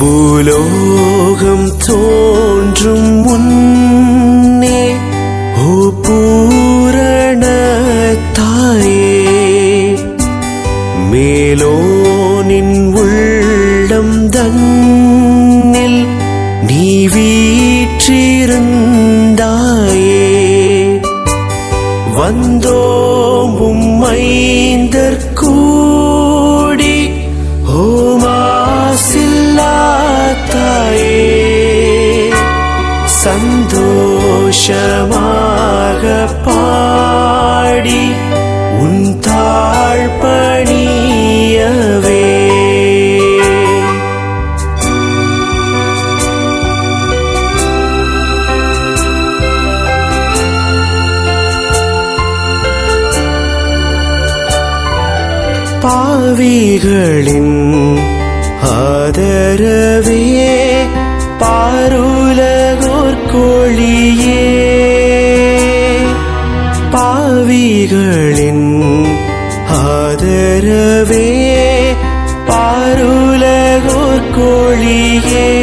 பூலோகம் தோன்றும் முன்னே ஓ பூரண தாயே மேலோனின் உள்ளம் தன்னில் நீ வீற்றிருந்தாயே. வந்தோம் உம்மைந்தற்கு சந்தோஷமாக பாடி உன் தாழ்பணியவே. பாவிகளின் ஆதரவே பாருலகோர் கோழியே பாவிகளின் ஆதரவே. பாருலகோர் கோழியே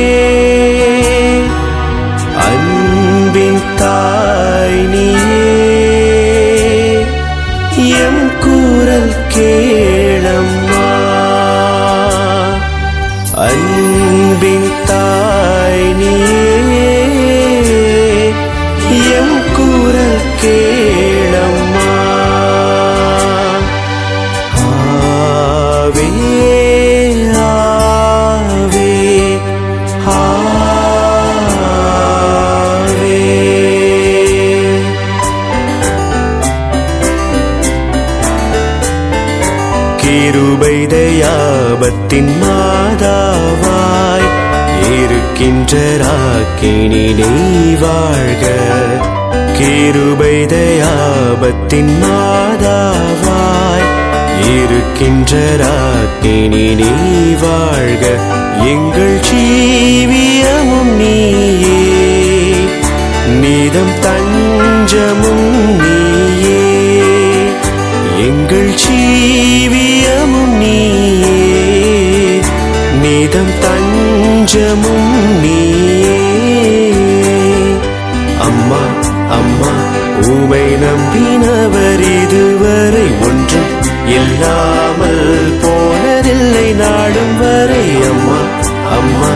குரல் கேளம்மா ஆவே ஆவே. ஆவே கிருபை தயாபத்தின் மாதாவாய் இருக்கின்ற ராக்கினி நீ வாழ்க. கிருபை தயாபத்தின் மாதாவாய் இருக்கின்ற ராக்கினி நீ வாழ்க. எங்கள் ஜீ உமை நம்பினவர் இதுவரை ஒன்றும் இல்லாமல் போனதில்லை. நாடும் வரை அம்மா அம்மா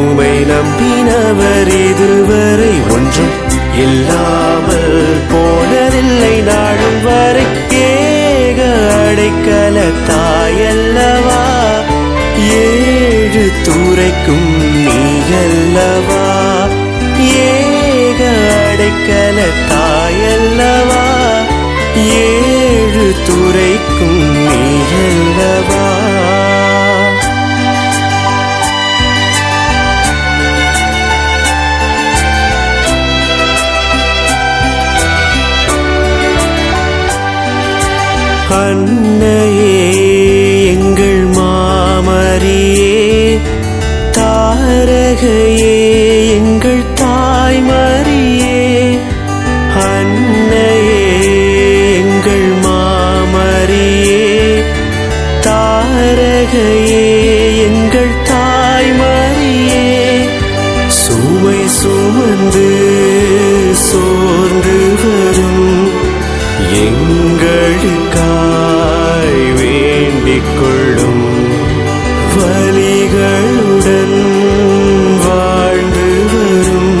உமை நம்பினவர் இதுவரை ஒன்றும் இல்லாமல் போனதில்லை. நாடும் வரை ஏக அடைக்கல தாயல்லவா? ஏழு துறைக்கும் நீயல்லவா? ஏ அடைக்கல தாயல்லவா? ஏழு துறைக்கும் நீயல்லவா? அன்ன தாரகையே எங்கள் தாய் மாறியே சுமை சுமந்து சோர்ந்து வரும் எங்களுக்காய் வேண்டிக் கொள்ளும் வலிகளுடன் வாழ்ந்து வரும்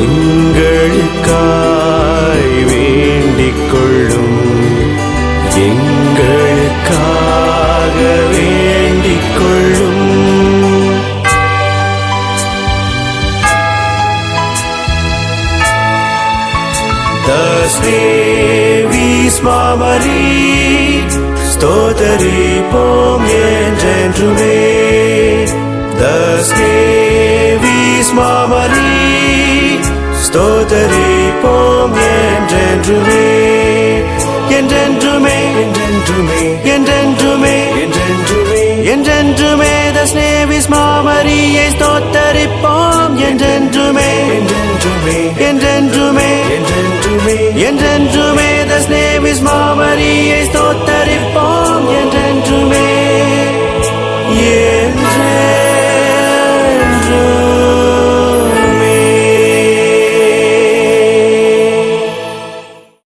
எங்களுக்காய் வேண்டிக் கொள்ளும் தஸ்தேவிஸ் மாமரி ஸ்தோதரி போம் என்றென்றுமே தஸ்தேவிஸ் மாமரி ஸ்தோதரி போம் என்றென்றுமே என்றென்றுமே என்றென்றுமே என்றென்றுமே என்றென்றுமே என்றென்றுமே தஸ்னேவிஸ் மாமரியை ஸ்தோத்தரிப்போம் என்றென்றுமே என்றென்றுமே பரிசுத்தாத்மாவரியை ஸ்தோத்தரிப்போம் என்றென்றுமே.